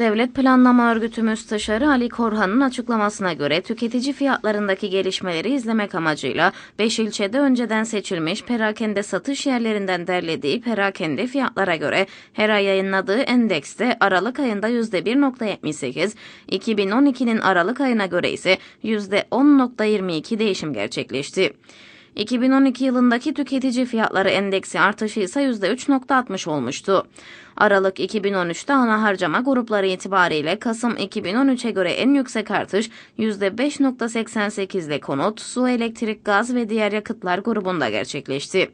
Devlet Planlama Örgütü Müsteşarı Ali Korhan'ın açıklamasına göre tüketici fiyatlarındaki gelişmeleri izlemek amacıyla 5 ilçede önceden seçilmiş perakende satış yerlerinden derlediği perakende fiyatlara göre her ay yayınladığı endekste Aralık ayında %1.78, 2012'nin Aralık ayına göre ise %10.22 değişim gerçekleşti. 2012 yılındaki tüketici fiyatları endeksi artışı ise %3.60 olmuştu. Aralık 2013'te ana harcama grupları itibariyle Kasım 2013'e göre en yüksek artış %5.88 ile konut, su, elektrik, gaz ve diğer yakıtlar grubunda gerçekleşti.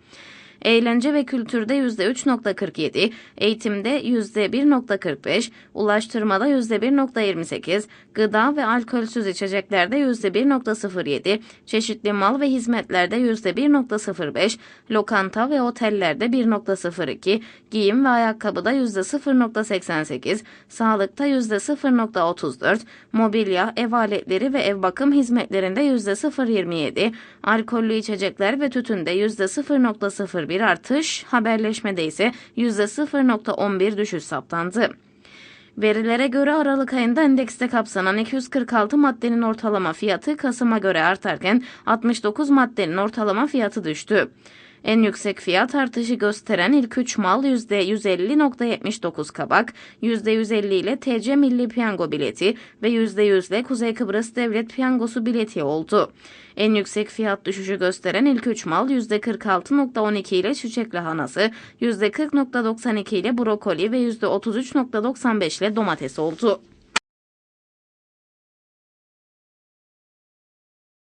Eğlence ve kültürde %3.47, eğitimde %1.45, ulaştırmada %1.28, gıda ve alkolsüz içeceklerde %1.07, çeşitli mal ve hizmetlerde %1.05, lokanta ve otellerde 1.02, giyim ve ayakkabıda %0.88, sağlıkta %0.34, mobilya, ev aletleri ve ev bakım hizmetlerinde %0.27, alkollü içecekler ve tütünde %0.01 bir artış, haberleşmede ise %0.11 düşüş saptandı. Verilere göre Aralık ayında endekste kapsanan 246 maddenin ortalama fiyatı Kasım'a göre artarken 69 maddenin ortalama fiyatı düştü. En yüksek fiyat artışı gösteren ilk 3 mal %150.79 kabak, %150 ile TC Milli Piyango bileti ve %100 ile Kuzey Kıbrıs Devlet Piyangosu bileti oldu. En yüksek fiyat düşüşü gösteren ilk 3 mal %46.12 ile çiçek lahanası, %40.92 ile brokoli ve %33.95 ile domates oldu.